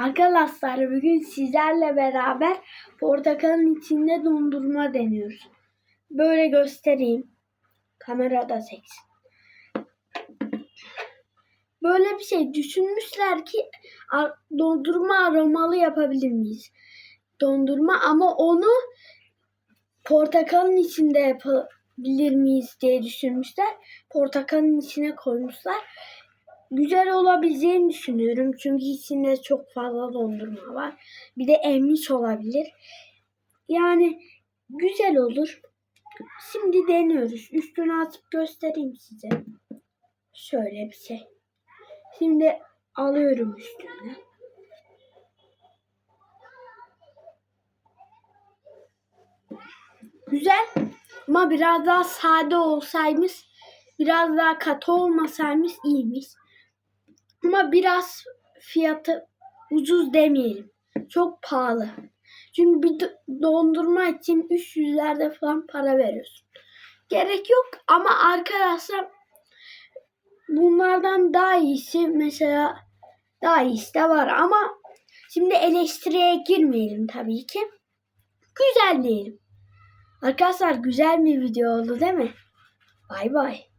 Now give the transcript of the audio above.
Arkadaşlar bugün sizlerle beraber portakalın içinde dondurma deniyoruz. Böyle göstereyim. Kamerada çeksin. Böyle bir şey düşünmüşler ki dondurma aromalı yapabilir miyiz? Dondurma ama onu portakalın içinde yapabilir miyiz diye düşünmüşler. Portakalın içine koymuşlar güzel olabileceğini düşünüyorum. Çünkü içinde çok fazla dondurma var. Bir de emmiş olabilir. Yani güzel olur. Şimdi deniyoruz. Üstünü atıp göstereyim size. Şöyle bir şey. Şimdi alıyorum üstüne. Güzel ama biraz daha sade olsaymış, biraz daha katı olmasaymış iyiymiş. Ama biraz fiyatı ucuz demeyelim. Çok pahalı. Çünkü bir do- dondurma için 300'lerde falan para veriyorsun. Gerek yok ama arkadaşlar bunlardan daha iyisi mesela daha iyisi de var ama şimdi eleştiriye girmeyelim tabii ki. Güzel diyelim. Arkadaşlar güzel bir video oldu değil mi? Bay bay.